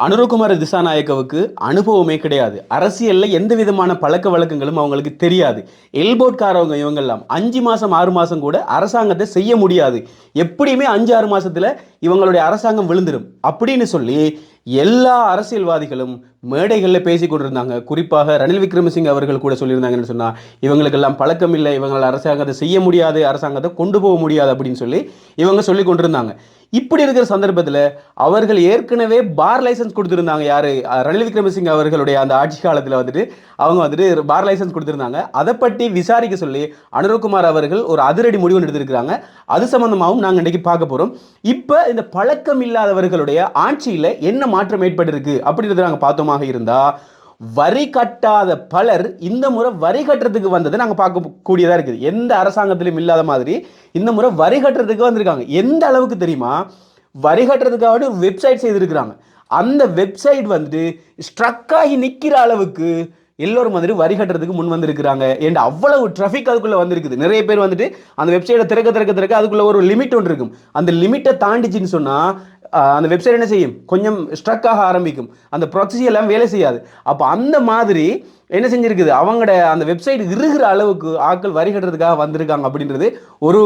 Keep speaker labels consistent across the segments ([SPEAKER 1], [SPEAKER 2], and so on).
[SPEAKER 1] அனுரகுமார திசாநாயக்கவுக்கு அனுபவமே கிடையாது. அரசியலில் எந்த விதமான பழக்க வழக்கங்களும் அவங்களுக்கு தெரியாது. எல்போட்காரவங்க இவங்கெல்லாம். அஞ்சு மாதம் ஆறு மாசம் கூட அரசாங்கத்தை செய்ய முடியாது. எப்படியுமே அஞ்சு ஆறு மாசத்துல இவங்களுடைய அரசாங்கம் விழுந்துடும் அப்படின்னு சொல்லி எல்லா அரசியல்வாதிகளும் மேடைகளில் பேசி கொண்டிருந்தாங்க. குறிப்பாக ரணில் விக்ரமசிங்க அவர்கள் கூட சொல்லியிருந்தாங்கன்னு சொன்னா இவங்களுக்கெல்லாம் பழக்கம் இல்லை. இவங்களால் அரசாங்கத்தை செய்ய முடியாது. அரசாங்கத்தை கொண்டு போக முடியாது. அப்படின்னு சொல்லி இவங்க சொல்லி கொண்டிருந்தாங்க. இப்படி இருக்கிற சந்தர்ப்பத்தில் அவர்கள் ஏற்கனவே பார் லைசன்ஸ் கொடுத்துருந்தாங்க யாரு? ரணில் விக்ரமசிங்க அவர்களுடைய அந்த ஆட்சி காலத்தில் வந்துட்டு அவங்க வந்துட்டு பார் லைசன்ஸ் கொடுத்துருந்தாங்க. அதை பற்றி விசாரிக்க சொல்லி அனுரகுமார் அவர்கள் ஒரு அதிரடி முடிவு எடுத்திருக்கிறாங்க. அது சம்பந்தமாகவும் நாங்கள் இன்றைக்கி பார்க்க போகிறோம் இப்போ இந்த பழக்கம் இல்லாதவர்களுடைய ஆட்சியில் என்ன மாற்றம் ஏற்பட்டிருக்கு அப்படின்றத நாங்கள் பார்த்தோமாக இருந்தால் வரி கட்டாத பலர் இந்த முறை வரி கட்டுறதுக்கு வந்ததை நாங்கள் பார்க்கக்கூடியதாக இருக்குது. எந்த அரசாங்கத்திலும் இல்லாத மாதிரி இந்த முறை வரி கட்டுறதுக்கு வந்திருக்காங்க. எந்த அளவுக்கு தெரியுமா? வரி கட்டுறதுக்காக வெப்சைட் செய்திருக்கிறாங்க. அந்த வெப்சைட் வந்துட்டு ஸ்ட்ரக் ஆகி நிற்கிற அளவுக்கு எல்லோரும் வந்துட்டு வரி கட்டுறதுக்கு முன் வந்திருக்கிறாங்க. ஏன்டா அவ்வளவு டிராஃபிக் அதுக்குள்ளே வந்திருக்குது. நிறைய பேர் வந்துட்டு அந்த வெப்சைட்டை திறக்க திறக்க திறக்க அதுக்குள்ளே ஒரு லிமிட் ஒன்று இருக்கும். அந்த லிமிட்டை தாண்டிச்சின்னு சொன்னால் அந்த வெப்சைட் என்ன செய்யும்? கொஞ்சம் ஸ்ட்ரக் ஆக ஆரம்பிக்கும். அந்த ப்ராக்ஸி எல்லாம் வேலை செய்யாது. அப்போ அந்த மாதிரி என்ன செஞ்சுருக்குது? அவங்களோட அந்த வெப்சைட் இருகிற அளவுக்கு ஆட்கள் வரி கட்டுறதுக்காக வந்திருக்காங்க அப்படின்றது ஒரு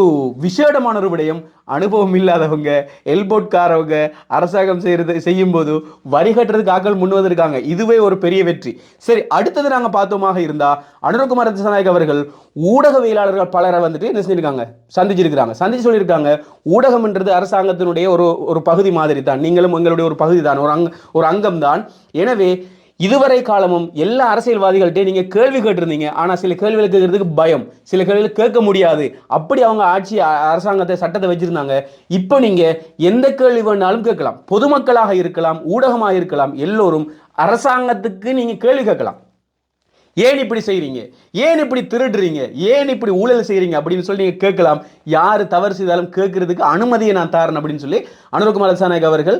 [SPEAKER 1] விசேடமான ஒரு விடயம். அனுபவம் இல்லாதவங்க எல்போட்காரவங்க அரசாங்கம் செய்கிறது செய்யும்போது வரி கட்டுறதுக்கு ஆட்கள் முன் வந்திருக்காங்க. இதுவே ஒரு பெரிய வெற்றி. சரி அடுத்தது நாங்கள் பார்த்தோமாக இருந்தால் அனுரகுமார் தசநாயக் அவர்கள் ஊடகவியலாளர்கள் பலரை வந்துட்டு என்ன செஞ்சிருக்காங்க? சந்திச்சிருக்கிறாங்க. சந்திச்சு சொல்லியிருக்காங்க ஊடகம்ன்றது அரசாங்கத்தினுடைய ஒரு ஒரு பகுதி மாதிரி தான் நீங்களும் உங்களுடைய ஒரு பகுதி தான் ஒரு அங் ஒரு அங்கம் தான் எனவே இதுவரை காலமும் எல்லா அரசியல்வாதிகள்கிட்டே நீங்கள் கேள்வி கேட்டிருந்தீங்க. ஆனால் சில கேள்விகள் கேட்கறதுக்கு பயம். சில கேள்விகள் கேட்க முடியாது. அப்படி அவங்க ஆட்சி அரசாங்கத்தை சட்டத்தை வச்சுருந்தாங்க. இப்போ நீங்கள் எந்த கேள்வி வேணாலும் கேட்கலாம். பொதுமக்களாக இருக்கலாம் ஊடகமாக இருக்கலாம். எல்லோரும் அரசாங்கத்துக்கு நீங்கள் கேள்வி கேட்கலாம். ஏன் இப்படி செய்கிறீங்க ஏன் இப்படி திருடுறீங்க? ஏன் இப்படி ஊழல் செய்கிறீங்க அப்படின்னு சொல்லி நீங்கள் கேட்கலாம். யார் தவறு செய்தாலும் கேட்கறதுக்கு அனுமதியை நான் தாரேன் அப்படின்னு சொல்லி அனுரகுமார் சாநாயக் அவர்கள்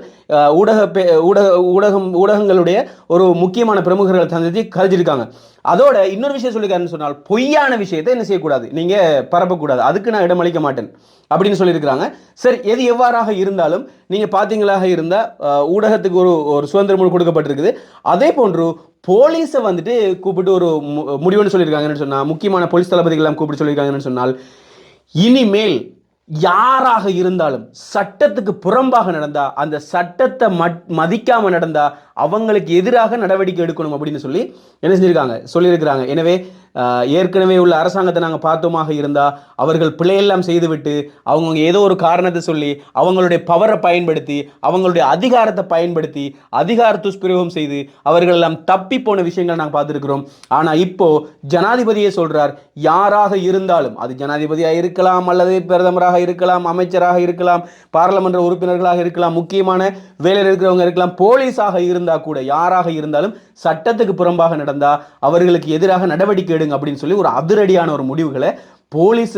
[SPEAKER 1] ஊடக பே- ஊடக ஊடகம் ஊடகங்களுடைய ஒரு முக்கியமான பிரமுகர்களை சந்தித்து கழிச்சிருக்காங்க அதோட இன்னொரு விஷயம் சொல்லியிருக்காருன்னு சொன்னால் பொய்யான விஷயத்தை என்ன செய்யக்கூடாது? நீங்க பரப்பக்கூடாது. அதுக்கு நான் இடமளிக்க மாட்டேன். அப்படின்னு சொல்லியிருக்கிறாங்க. சரி எது எவ்வாறாக இருந்தாலும் நீங்க பார்த்தீங்களாக இருந்தால் ஊடகத்துக்கு ஒரு ஒரு சுதந்திரம் கொடுக்கப்பட்டிருக்குது. அதே போன்று போலீஸை வந்துட்டு கூப்பிட்டு ஒரு மு- முடிவுன்னு சொல்லியிருக்காங்கன்னு சொன்னால் முக்கியமான போலீஸ் தளபதிகள் எல்லாம் கூப்பிட்டு சொல்லியிருக்காங்கன்னு சொன்னால் இனிமேல் யாராக இருந்தாலும் சட்டத்துக்கு புறம்பாக நடந்தா அந்த சட்டத்தை மட் மதிக்காம நடந்தா அவங்களுக்கு எதிராக நடவடிக்கை எடுக்கணும் அப்படின்னு சொல்லி என்ன செஞ்சிருக்காங்க? சொல்லியிருக்கிறாங்க. எனவே ஏற்கனவே உள்ள அரசாங்கத்தை நாங்கள் பார்த்தோமாக இருந்தால் அவர்கள் பிழையெல்லாம் செய்துவிட்டு அவங்கவுங்க ஏதோ ஒரு காரணத்தை சொல்லி அவங்களுடைய பவரை பயன்படுத்தி அவங்களுடைய அதிகாரத்தை பயன்படுத்தி அதிகார துஷ்பிரயோகம் செய்து அவர்கள் எல்லாம் தப்பி போன விஷயங்களை நாங்கள் பார்த்துருக்கிறோம். ஆனால் இப்போ ஜனாதிபதியே சொல்கிறார் யாராக இருந்தாலும் அது ஜனாதிபதியாக இருக்கலாம் அல்லது பிரதமராக இருக்கலாம் அமைச்சராக இருக்கலாம் பாராளுமன்ற உறுப்பினர்களாக இருக்கலாம் முக்கியமான வேலையில் இருக்கிறவங்க இருக்கலாம் போலீஸாக இருந்தால் கூட யாராக இருந்தாலும் சட்டத்துக்கு புறம்பாக நடந்தால் அவர்களுக்கு எதிராக நடவடிக்கை எடுங்க அப்படின்னு சொல்லி ஒரு அதிரடியான ஒரு முடிவுகளை போலீஸ்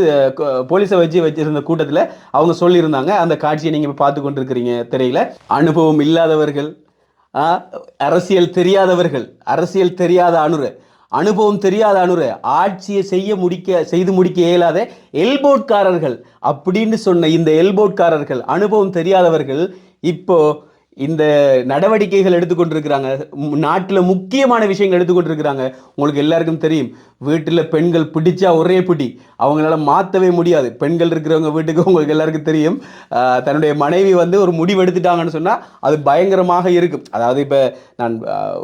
[SPEAKER 1] போலீஸை வச்சு வச்சிருந்த கூட்டத்தில் அவங்க சொல்லியிருந்தாங்க. அந்த காட்சியை நீங்கள் பார்த்து கொண்டிருக்கிறீங்க தெரியல. அனுபவம் இல்லாதவர்கள் அரசியல் தெரியாதவர்கள் அரசியல் தெரியாத அனுர அனுபவம் தெரியாத அனுர ஆட்சியை செய்ய முடிக்க செய்து முடிக்க இயலாத எல்போட்காரர்கள் அப்படின்னு சொன்ன இந்த எல்போட்காரர்கள் அனுபவம் தெரியாதவர்கள் இப்போ இந்த நடவடிக்கைகள் எடுத்துக்கொண்டிருக்கிறாங்க. நாட்டில் முக்கியமான விஷயங்கள் எடுத்துக்கொண்டிருக்கிறாங்க. உங்களுக்கு எல்லாருக்கும் தெரியும். வீட்டில் பெண்கள் பிடிச்சா ஒரே பிடி. அவங்களால மாற்றவே முடியாது. பெண்கள் இருக்கிறவங்க வீட்டுக்கு உங்களுக்கு எல்லாருக்கும் தெரியும். தன்னுடைய மனைவி வந்து ஒரு முடிவு எடுத்துட்டாங்கன்னு சொன்னால் அது பயங்கரமாக இருக்கும். அதாவது இப்போ நான்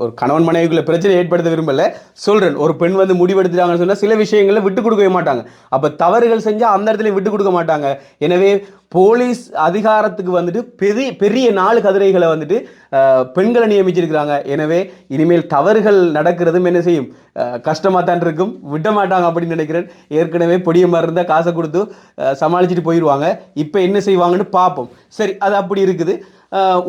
[SPEAKER 1] ஒரு கணவன் மனைவிக்குள்ள பிரச்சனை ஏற்படுத்த விரும்பலை. சொல்கிறேன் ஒரு பெண் வந்து முடிவு எடுத்துட்டாங்கன்னு சொன்னால் சில விஷயங்களை விட்டு கொடுக்கவே மாட்டாங்க. அப்போ தவறுகள் செஞ்சால் அந்த இடத்துல விட்டு கொடுக்க மாட்டாங்க. எனவே போலீஸ் அதிகாரத்துக்கு வந்துட்டு பெரிய பெரிய நாலு கதிரைகளை வந்துட்டு பெண்களை நியமிச்சிருக்கிறாங்க. எனவே இனிமேல் தவறுகள் நடக்கிறதும் என்ன செய்யும்? கஷ்டமாக தான் இருக்கும். விட மாட்டாங்க அப்படின்னு நினைக்கிறேன். ஏற்கனவே பொடிய மாதிரி இருந்தால் காசை கொடுத்து சமாளிச்சுட்டு போயிடுவாங்க இப்போ என்ன செய்வாங்கன்னு பார்ப்போம் சரி அது அப்படி இருக்குது.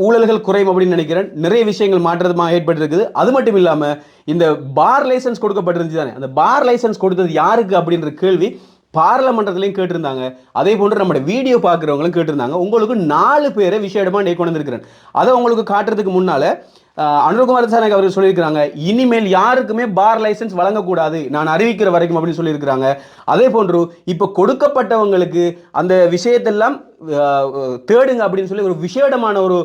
[SPEAKER 1] ஊழல்கள் குறையும் அப்படின்னு நினைக்கிறேன். நிறைய விஷயங்கள் மாற்றமாக ஏற்பட்டிருக்குது. அது மட்டும் இல்லாமல் இந்த பார் லைசன்ஸ் கொடுக்கப்பட்டிருந்துச்சு தானே அந்த பார் லைசன்ஸ் கொடுத்தது யாருக்கு அப்படின்ற கேள்வி பார்லமெண்டத்துலையும் கேட்டிருந்தாங்க. அதே போன்று நம்ம வீடியோ பார்க்குறவங்களும் கேட்டிருந்தாங்க. உங்களுக்கு நாலு பேரை விஷயமா நீ கொண்டு வந்திருக்கிறேன். அதை உங்களுக்கு காட்டுறதுக்கு முன்னால் அனுர்குமார் திசாநாயக் அவர்கள் சொல்லியிருக்கிறாங்க இனிமேல் யாருக்குமே பார் லைசன்ஸ் வழங்கக்கூடாது. நான் அறிவிக்கிற வரைக்கும் அப்படின்னு சொல்லியிருக்கிறாங்க. அதே போன்று இப்போ கொடுக்கப்பட்டவங்களுக்கு அந்த விஷயத்தெல்லாம் தேடுங்க அப்படின்னு சொல்லி ஒரு விசேடமான ஒரு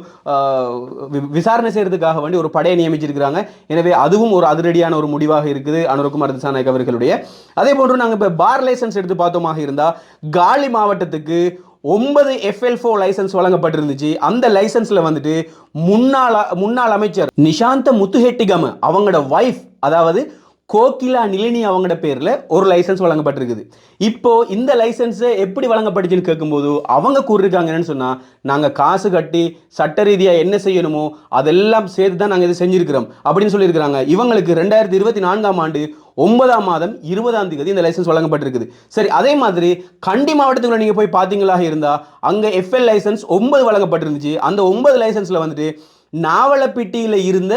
[SPEAKER 1] விசாரணை செய்யறதுக்காக வேண்டி ஒரு படையை நியமிச்சிருக்கிறாங்க. எனவே அதுவும் ஒரு அதிரடியான ஒரு முடிவாக இருக்குது அனுரகுமார் திசாநாயக் அவர்களுடைய. அதே போன்று நாங்கள் இப்போ பார் லைசன்ஸ் எடுத்து பார்த்தோமாக இருந்தால் காலி மாவட்டத்துக்கு ஒன்பது எஃப்எல் ஃபோர் லைசன்ஸ் வழங்கப்பட்டிருந்துச்சு. அந்த லைசன்ஸில் வந்துட்டு முன்னாள் முன்னாள் அமைச்சர் நிஷாந்த முத்துஹெட்டிகம அவங்களோட வைஃப் அதாவது கோகிலா நிலினி அவங்களோட பேரில் ஒரு லைசன்ஸ் வழங்கப்பட்டிருக்குது. இப்போ இந்த லைசன்ஸை எப்படி வழங்கப்பட்டுச்சுன்னு கேட்கும்போது அவங்க கூறிருக்காங்க என்னன்னு சொன்னால் நாங்கள் காசு கட்டி சட்ட ரீதியாக என்ன செய்யணுமோ அதெல்லாம் சேர்த்து தான் நாங்கள் இதை செஞ்சுருக்கிறோம் அப்படின்னு சொல்லியிருக்கிறாங்க. இவங்களுக்கு ரெண்டாயிரத்தி இருபத்தி நான்காம் ஆண்டு ஒன்பதாம் மாதம் இருபதாம் தேதி இந்த லைசன்ஸ் வழங்கப்பட்டிருக்குது. சரி அதே மாதிரி கண்டி மாவட்டத்துக்குள்ள நீங்கள் போய் பார்த்தீங்களாக இருந்தால் அங்கே எஃப்எல் லைசன்ஸ் ஒன்பது வழங்கப்பட்டிருந்துச்சு. அந்த ஒன்பது லைசன்ஸில் வந்துட்டு நாவலப்பிட்டியில் இருந்த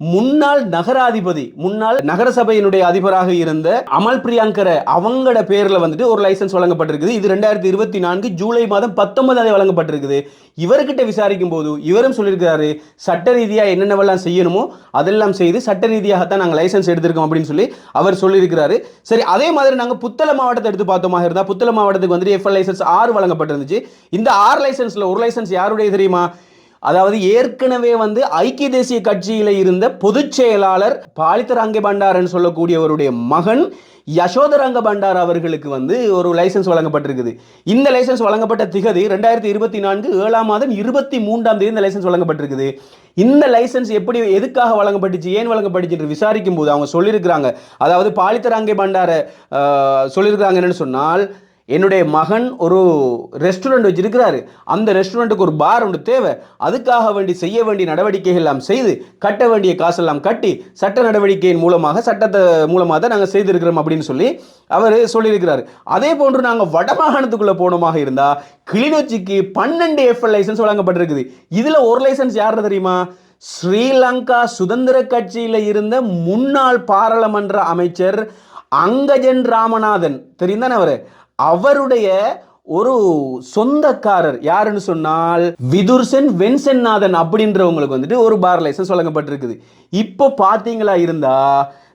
[SPEAKER 1] முன்னாள் நகராதிபதி முன்னாள் நகரசபையினுடைய அதிபராக இருந்த அமல் பிரியாங்கர அவங்களோட பேரில் வந்துட்டு ஒரு லைசன்ஸ் வழங்கப்பட்டிருக்குது. இது ரெண்டாயிரத்தி இருபத்தி நான்கு ஜூலை மாதம் பத்தொன்பதாவது வழங்கப்பட்டிருக்குது. இவர்கிட்ட விசாரிக்கும் போது இவரும் சொல்லியிருக்கிறாரு சட்ட ரீதியாக என்னென்னவெல்லாம் செய்யணுமோ அதெல்லாம் செய்து சட்ட ரீதியாகத்தான் நாங்கள் லைசன்ஸ் எடுத்திருக்கோம் அப்படின்னு சொல்லி அவர் சொல்லியிருக்கிறாரு. சரி அதே மாதிரி நாங்கள் புத்தள மாவட்டத்தை எடுத்து பார்த்தோமா இருந்தால் புத்தள மாவட்டத்துக்கு வந்துட்டு எஃப்எல் லைசன்ஸ் ஆறு வழங்கப்பட்டிருந்துச்சு. இந்த ஆறு லைசன்ஸில் ஒரு லைசன்ஸ் யாருடைய தெரியுமா? அதாவது ஏற்கனவே வந்து ஐக்கிய தேசிய கட்சியில் இருந்த பொதுச் செயலாளர் பாலித்தரங்க பண்டாரன் சொல்லக்கூடியவருடைய மகன் யசோதரங்க பண்டார் அவர்களுக்கு வந்து ஒரு லைசன்ஸ் வழங்கப்பட்டிருக்குது. இந்த லைசன்ஸ் வழங்கப்பட்ட திகதி ரெண்டாயிரத்தி இருபத்தி நான்கு ஏழாம் மாதம் இருபத்தி மூன்றாம் தேதி இந்த லைசன்ஸ் வழங்கப்பட்டிருக்குது. இந்த லைசன்ஸ் எப்படி எதுக்காக வழங்கப்பட்டுச்சு ஏன் வழங்கப்பட்டுச்சு என்று விசாரிக்கும் போது அவங்க சொல்லியிருக்கிறாங்க. அதாவது பாலித்தராங்கே பண்டார சொல்லியிருக்கிறாங்க என்னன்னு சொன்னால் என்னுடைய மகன் ஒரு ரெஸ்டாரண்ட் வச்சிருக்கிறாரு. அந்த ரெஸ்டாரண்ட்டுக்கு ஒரு பார் ஒன்று தேவை. அதுக்காக வேண்டி செய்ய வேண்டிய நடவடிக்கைகள் எல்லாம் செய்து கட்ட வேண்டிய காசெல்லாம் கட்டி சட்ட நடவடிக்கையின் மூலமாக சட்டத்தை மூலமாக தான் நாங்கள் செய்திருக்கிறோம் அப்படின்னு சொல்லி அவர் சொல்லியிருக்கிறார். அதே போன்று நாங்கள் வடமாகாணத்துக்குள்ளே போனோமாக இருந்தால் கிளிநொச்சிக்கு பன்னெண்டு எஃப்எல் லைசன்ஸ் வழங்கப்பட்டிருக்குது. இதில் ஒரு லைசன்ஸ் யார் தெரியுமா? ஸ்ரீலங்கா சுதந்திர கட்சியில் இருந்த முன்னாள் பாராளுமன்ற அமைச்சர் அங்கஜன் ராமநாதன். தெரியும் தானே அவர்? அவருடைய ஒரு சொந்தக்காரர் யாருன்னு சொன்னால் விதுர்சன் வென்சென்னாதன் அப்படின்றவங்களுக்கு வந்துட்டு ஒரு பார் லைசன்ஸ் வழங்கப்பட்டிருக்குது. இப்போ பார்த்தீங்களா இருந்தா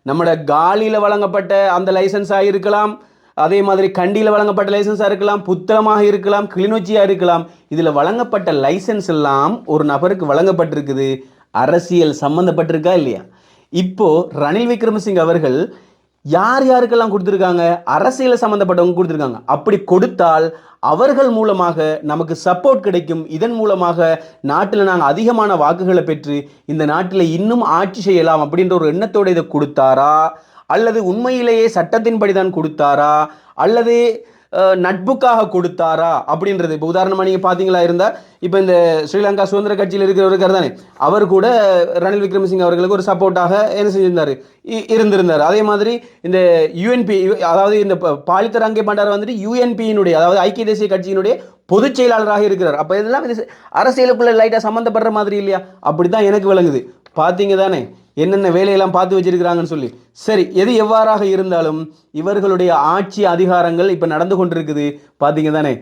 [SPEAKER 1] நம்மளோட காலியில் வழங்கப்பட்ட அந்த லைசன்ஸாக இருக்கலாம். அதே மாதிரி கண்டியில் வழங்கப்பட்ட லைசன்ஸாக இருக்கலாம். புத்தகமாக இருக்கலாம். கிளிநொச்சியாக இருக்கலாம். இதில் வழங்கப்பட்ட லைசன்ஸ் எல்லாம் ஒரு நபருக்கு வழங்கப்பட்டிருக்குது. அரசியல் சம்மந்தப்பட்டிருக்கா இல்லையா? இப்போ ரணில் விக்ரமசிங் அவர்கள் யார் யாருக்கெல்லாம் கொடுத்துருக்காங்க? அரசியல் சம்மந்தப்பட்டவங்க கொடுத்துருக்காங்க. அப்படி கொடுத்தால் அவர்கள் மூலமாக நமக்கு சப்போர்ட் கிடைக்கும். இதன் மூலமாக நாட்டில் நாங்கள் அதிகமான வாக்குகளை பெற்று இந்த நாட்டில் இன்னும் ஆட்சி செய்யலாம் அப்படின்ற ஒரு எண்ணத்தோடு இதை கொடுத்தாரா? அல்லது உண்மையிலேயே சட்டத்தின்படி தான் கொடுத்தாரா? அல்லது நட்புக்காக கொடுத்தாரா அப்படின்றது. இப்போ உதாரணமாக நீங்கள் பார்த்தீங்களா இருந்தால் இப்போ இந்த ஸ்ரீலங்கா சுதந்திர கட்சியில் இருக்கிறவருக்கார் தானே. அவர் கூட ரணில் விக்ரமசிங்க அவர்களுக்கு ஒரு சப்போர்ட்டாக என்ன செஞ்சிருந்தார்? இ- இருந்திருந்தார். அதே மாதிரி இந்த யூஎன்பி அதாவது இந்த பாலித்தர் பாலித்தரங்கே பண்டார் வந்துட்டு யூஎன்பியினுடைய அதாவது ஐக்கிய தேசிய கட்சியினுடைய பொதுச் செயலாளராக இருக்கிறார். அப்போ இதெல்லாம் இது அரசியலுக்குள்ள லைட்டாக சம்மந்தப்படுற மாதிரி இல்லையா? அப்படி தான் எனக்கு விளங்குது. பார்த்தீங்க தானே. என்னென்ன வேலையெல்லாம் பார்த்து வச்சிருக்கிறாங்கன்னு சொல்லி. சரி எது எவ்வாறாக இருந்தாலும் இவர்களுடைய ஆட்சி அதிகாரங்கள் இப்போ நடந்து கொண்டிருக்குது. பார்த்தீங்க தானே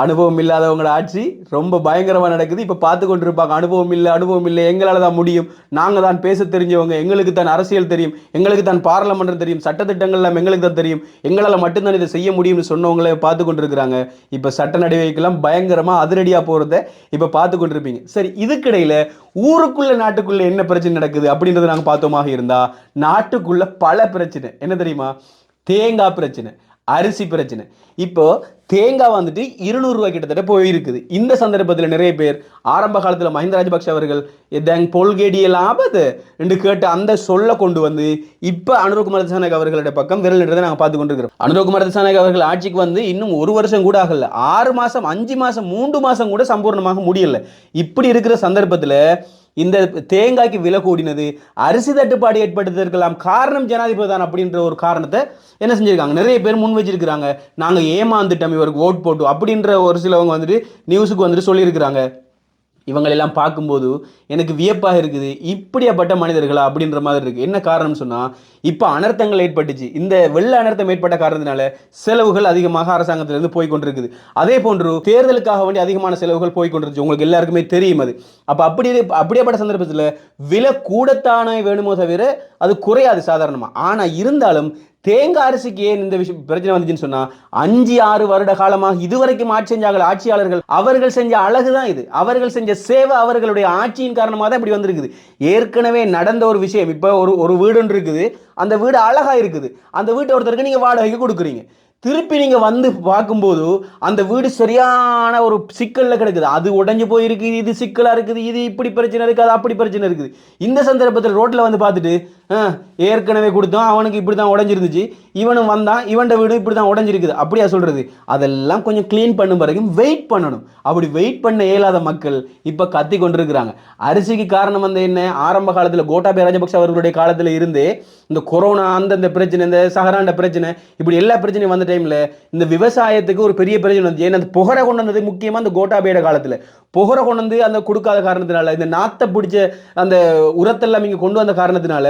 [SPEAKER 1] அனுபவம் இல்லாதவங்களோட ஆட்சி ரொம்ப பயங்கரமாக நடக்குது. இப்போ பார்த்து கொண்டிருப்பாங்க அனுபவம் இல்லை அனுபவம் இல்லை எங்களால் தான் முடியும். நாங்கள் தான் பேச தெரிஞ்சவங்க எங்களுக்கு தான் அரசியல் தெரியும் எங்களுக்கு தான் பாராளுமன்றம் தெரியும் சட்டத்திட்டங்கள்லாம் எங்களுக்கு தான் தெரியும். எங்களால் மட்டும்தான் இதை செய்ய முடியும்னு சொன்னவங்களே பார்த்து கொண்டிருக்கிறாங்க. இப்போ சட்ட நடவடிக்கைலாம் பயங்கரமாக அதிரடியாக போகிறத இப்போ பார்த்து கொண்டிருப்பீங்க. சரி இதுக்கிடையில் ஊருக்குள்ளே நாட்டுக்குள்ளே என்ன பிரச்சனை நடக்குது அப்படின்றத நாங்கள் பார்த்தோமாக இருந்தால் நாட்டுக்குள்ளே பல பிரச்சனை. என்ன தெரியுமா? தேங்காய் பிரச்சனை. அரிசி பிரச்சனை. இப்போ தேங்காய் வந்துட்டு இருநூறுவா கிட்டத்தட்ட போயிருக்குது. இந்த சந்தர்ப்பத்தில் நிறைய பேர் ஆரம்ப காலத்தில் மஹிந்த ராஜபக்ஷ அவர்கள் எதாங் பொல்கேடியெல்லாம் ஆபத்து? என்று கேட்டு அந்த சொல்ல கொண்டு வந்து இப்போ அனுரகுமார் திசாநாயக் அவர்களுடைய பக்கம் விரல் நின்றதை நாங்கள் பார்த்து கொண்டிருக்கிறோம். அனுரகுமார் திசாநாயக் அவர்கள் ஆட்சிக்கு வந்து இன்னும் ஒரு வருஷம் கூட ஆகல. ஆறு மாதம் அஞ்சு மாதம் மூன்று மாதம் கூட சம்பூர்ணமாக முடியல. இப்படி இருக்கிற சந்தர்ப்பத்தில் இந்த தேங்காய்க்கு விலை கூடினது அரிசி தட்டுப்பாடு ஏற்பட்டதற்கெல்லாம் காரணம் ஜனாதிபதி தான் அப்படின்ற ஒரு காரணத்தை என்ன செஞ்சிருக்காங்க? நிறைய பேர் முன் வச்சிருக்கிறாங்க. நாங்கள் ஏமாந்துட்டோம் இவருக்கு ஓட் போட்டு அப்படின்ற ஒரு சிலவங்க வந்துட்டு நியூஸுக்கு வந்துட்டு சொல்லியிருக்கிறாங்க. இவங்களெல்லாம் பார்க்கும்போது எனக்கு வியப்பாக இருக்குது இப்படியாப்பட்ட மனிதர்களா அப்படின்ற மாதிரி இருக்குது என்ன காரணம்னு சொன்னால் இப்போ அனர்த்தங்கள் ஏற்பட்டுச்சு. இந்த வெள்ள அனர்த்தம் ஏற்பட்ட காரணத்தினால செலவுகள் அதிகமாக அரசாங்கத்திலிருந்து போய் கொண்டிருக்குது. அதே போன்று தேர்தலுக்காக வேண்டிய அதிகமான செலவுகள் போய் கொண்டிருச்சு. உங்களுக்கு எல்லாருக்குமே தெரியும் அது. அப்போ அப்படி அப்படியேப்பட்ட சந்தர்ப்பத்தில் விலை கூடத்தானே வேணுமோ தவிர அது குறையாது சாதாரணமாக ஆனால் இருந்தாலும் தேங்காய் அரிசிக்கு ஏன் இந்த விஷயம் பிரச்சனை வந்துச்சுன்னு சொன்னா அஞ்சு ஆறு வருட காலமாக இதுவரைக்கும் ஆட்சி செஞ்சாங்க ஆட்சியாளர்கள் அவர்கள் செஞ்ச அழகு தான் இது. அவர்கள் செஞ்ச சேவை அவர்களுடைய ஆட்சியின் காரணமாக தான் இப்படி வந்திருக்குது. ஏற்கனவே நடந்த ஒரு விஷயம் இப்போ ஒரு ஒரு வீடுன்னு இருக்குது. அந்த வீடு அழகா இருக்குது. அந்த வீட்டை ஒருத்தருக்கு நீங்க வாடகைக்கு கொடுக்குறீங்க. திருப்பி நீங்கள் வந்து பார்க்கும்போது அந்த வீடு சரியான ஒரு சிக்கலில் கிடக்குது. அது உடஞ்சி போயிருக்கு இது சிக்கலாக இருக்குது இது இப்படி பிரச்சனை இருக்குது அது அப்படி பிரச்சனை இருக்குது. இந்த சந்தர்ப்பத்தில் ரோட்டில் வந்து பார்த்துட்டு ஏற்கனவே கொடுத்தோம் அவனுக்கு இப்படி தான் உடஞ்சிருந்துச்சு. இவனும் வந்தான் இவன்ட வீடு இப்படி தான் உடஞ்சிருக்குது. அப்படியா சொல்கிறது அதெல்லாம் கொஞ்சம் க்ளீன் பண்ணும் வரைக்கும் வெயிட் பண்ணணும். அப்படி வெயிட் பண்ண இயலாத மக்கள் இப்போ கத்தி கொண்டிருக்கிறாங்க. அரிசிக்கு காரணம் வந்து என்ன? ஆரம்ப காலத்தில் கோட்டாபே ராஜபக்ஷ அவர்களுடைய காலத்தில் இருந்தே இந்த கொரோனா அந்தந்த பிரச்சனை இந்த சஹராண்ட பிரச்சனை இப்படி எல்லா பிரச்சனையும் வந்து டைமில் இந்த விவசாயத்துக்கு ஒரு பெரிய பிரச்சனை வந்து ஏன்னா அந்த புகரை கொண்டு வந்தது முக்கியமாக அந்த கோட்டாபேட காலத்தில். புகரை கொண்டு வந்து அந்த கொடுக்காத காரணத்தினால இந்த நாத்தை பிடிச்ச அந்த உரத்தெல்லாம் இங்கே கொண்டு வந்த காரணத்தினால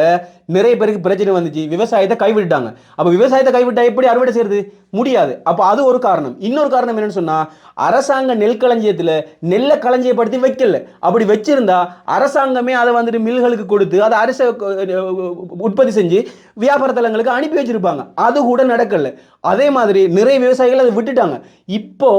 [SPEAKER 1] நிறைய பேருக்கு பிரச்சனை வந்துச்சு. விவசாயத்தை கைவிட்டாங்க அப்போ விவசாயத்தை கைவிட்டா எப்படி அறுவடை செய்யறது? முடியாது. அப்போ அது ஒரு காரணம். இன்னொரு காரணம் என்னன்னு சொன்னால் அரசாங்க நெல் களஞ்சியத்தில் நெல்லை களஞ்சியப்படுத்தி வைக்கல. அப்படி வச்சிருந்தா அரசாங்கமே அதை வந்துட்டு மில்களுக்கு கொடுத்து அதை அரச உற்பத்தி செஞ்சு வியாபார தலங்களுக்கு அனுப்பி வச்சிருப்பாங்க. அது கூட நடக்கல. அதே மாதிரி நிறைய விவசாயிகள் அதை விட்டுட்டாங்க. இப்போ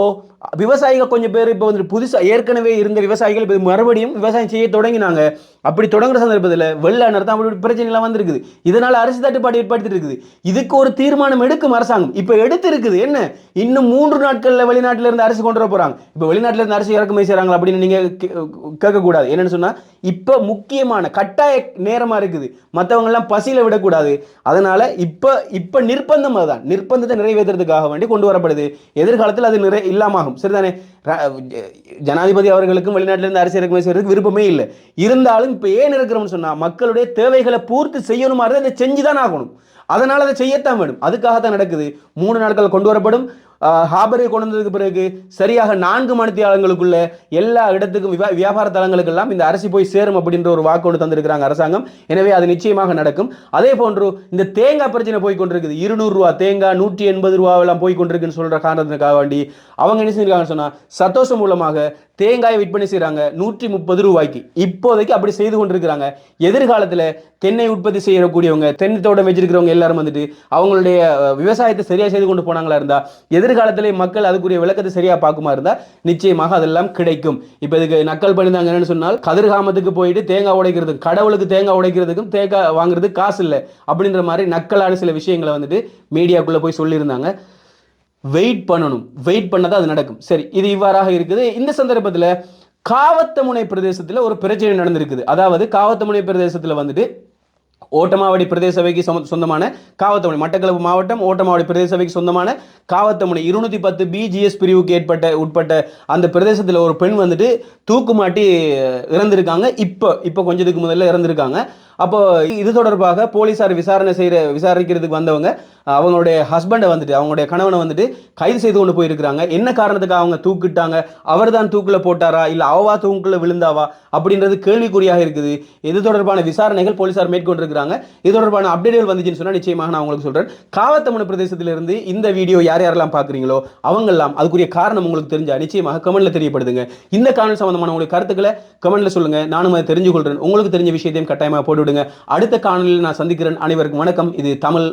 [SPEAKER 1] விவசாயிகள் கொஞ்சம் பேர் இப்போ வந்துட்டு புதுசாக ஏற்கனவே இருந்த விவசாயிகள் மறுபடியும் விவசாயம் செய்ய தொடங்கினாங்க. அப்படி தொடங்குற சந்தர்ப்பத்தில் வெள்ள தான் அப்படி பிரச்சனைலாம் வந்திருக்குது. இதனால் அரசு தட்டுப்பாடு ஏற்படுத்திட்டு இருக்குது. இதுக்கு ஒரு தீர்மானம் எடுக்கும் அரசாங்கம். இப்போ எடுத்து இருக்குது. என்ன? இன்னும் மூன்று நாட்களில் வெளிநாட்டிலிருந்து அரசு கொண்டு வர போகிறாங்க இப்போ வெளிநாட்டில் இருந்து அரசு இறக்குமதி செய்கிறாங்களா அப்படின்னு நீங்கள் கே- கேட்கக்கூடாது. என்னென்னு சொன்னால் இப்போ முக்கியமான கட்டாய நேரமாக இருக்குது. மற்றவங்கெல்லாம் பசியில் விடக்கூடாது. அதனால் இப்போ இப்போ நிர்பந்தம் அதுதான். நிர்பந்தத்தை நிறைவேற்றுறதுக்காக வேண்டி கொண்டு வரப்படுது. எதிர்காலத்தில் அது நிறை இல்லாமாகும். சரிதானே? ஜனாதிபதி அவர்களுக்கும் வெளிநாட்டிலிருந்து அரசு இறக்குமதி செய்யறதுக்கு விருப்பமே இல்லை. இருந்தாலும் இப்போ ஏன் இருக்கிறோம்னு சொன்னா மக்களுடைய தேவைகளை பூர்த்தி செய்யணுமா இருந்தா அதை செஞ்சு தான் ஆகணும். அதனால் அதை செய்யத்தான் வேணும் அதுக்காக தான் நடக்குது. மூணு நாட்கள் கொண்டு வரப்படும். ஹாபரை கொண்டு வந்ததுக்கு பிறகு சரியாக நான்கு மணித்தியாலங்களுக்குள்ள எல்லா இடத்துக்கும் விவா- வியாபார தலங்களுக்கெல்லாம் இந்த அரிசி போய் சேரும் அப்படின்ற ஒரு வாக்கு ஒன்று தந்திருக்கிறாங்க அரசாங்கம். எனவே அது நிச்சயமாக நடக்கும். அதே போன்று இந்த தேங்காய் பிரச்சனை போய் கொண்டிருக்குது. இருநூறுரூவா தேங்காய் நூற்றி எண்பது ரூபாவெல்லாம் போய் கொண்டிருக்குன்னு சொல்ற காரணத்துக்காக வேண்டி அவங்க என்ன செஞ்சிருக்காங்கன்னு சொன்னா சத்தோஷம் மூலமாக தேங்காயை விற்பனை செய்கிறாங்க நூற்றி முப்பது ரூபாய்க்கு. இப்போதைக்கு அப்படி செய்து கொண்டிருக்கிறாங்க. எதிர்காலத்தில் தென்னை உற்பத்தி செய்யக்கூடியவங்க தென்னை தோட்டம் வச்சிருக்கிறவங்க எல்லாரும் வந்துட்டு அவங்களுடைய விவசாயத்தை சரியாக செய்து கொண்டு போனாங்களா இருந்தால் எதிர் எதிர்காலத்திலே மக்கள் அதுக்குரிய விளக்கத்தை சரியா பார்க்குமா இருந்தால் நிச்சயமாக அதெல்லாம் கிடைக்கும். இப்போ இதுக்கு நக்கல் பண்ணிருந்தாங்க என்னன்னு சொன்னால் கதிர்காமத்துக்கு போயிட்டு தேங்காய் உடைக்கிறதுக்கு கடவுளுக்கு தேங்காய் உடைக்கிறதுக்கும் தேங்காய் வாங்குறதுக்கு காசு இல்லை. அப்படின்ற மாதிரி நக்கலான சில விஷயங்களை வந்துட்டு மீடியாக்குள்ள போய் சொல்லியிருந்தாங்க. வெயிட் பண்ணணும். வெயிட் பண்ணதான் அது நடக்கும். சரி இது இவ்வாறாக இருக்குது. இந்த சந்தர்ப்பத்தில் காவத்தமுனை பிரதேசத்தில் ஒரு பிரச்சனை நடந்திருக்குது. அதாவது காவத்தமுனை பிரதேசத்தில் வந்துட்டு ஓட்டமாவடி பிரதேச சபைக்கு சொந்த- சொந்தமான காவத்தமணி. மட்டக்களப்பு மாவட்டம் ஓட்டமாவடி பிரதேச சபைக்கு சொந்தமான காவத்தமணி. இருநூத்தி பத்து பிஜிஎஸ் பிரிவுக்கு ஏற்பட்ட உட்பட்ட அந்த பிரதேசத்தில் ஒரு பெண் வந்துட்டு தூக்கு மாட்டி இறந்திருக்காங்க. இப்போ இப்போ கொஞ்சத்துக்கு முதல்ல இறந்திருக்காங்க. அப்போ இது தொடர்பாக போலீசார் விசாரணை செய்கிற விசாரிக்கிறதுக்கு வந்தவங்க அவங்களுடைய ஹஸ்பண்டை வந்துட்டு அவங்களுடைய கணவனை வந்துட்டு கைது செய்து கொண்டு போயிருக்கிறாங்க. என்ன காரணத்துக்கு அவங்க தூக்கிட்டாங்க? அவர் தான் தூக்கில் போட்டாரா? இல்லை அவவா தூக்குல விழுந்தாவா? அப்படின்றது கேள்விக்குறியாக இருக்குது. இது தொடர்பான விசாரணைகள் போலீசார் மேற்கொண்டிருக்கிறாங்க. இது தொடர்பான அப்டேட்கள் வந்துச்சுன்னு சொன்னால் நிச்சயமாக நான் உங்களுக்கு சொல்கிறேன் காவத்தமனு பிரதேசத்திலிருந்து இந்த வீடியோ யார் யாரெல்லாம் பார்க்குறீங்களோ அவங்கெல்லாம் அதுக்குரிய காரணம் உங்களுக்கு தெரிஞ்சா நிச்சயமாக கமெண்ட்டில் தெரியப்படுதுங்க இந்த காரணம் சம்பந்தமான உங்களுக்கு கருத்துக்களை கமெண்ட்டில் சொல்லுங்க. நானும் அதை தெரிஞ்சு கொள்கிறேன் உங்களுக்கு தெரிஞ்ச விஷயத்தையும் கட்டாயமாக போட்டுவிடுங்க. அடுத்த காணொலியில் நான் சந்திக்கிறேன். அனைவருக்கும் வணக்கம். இது தமிழ்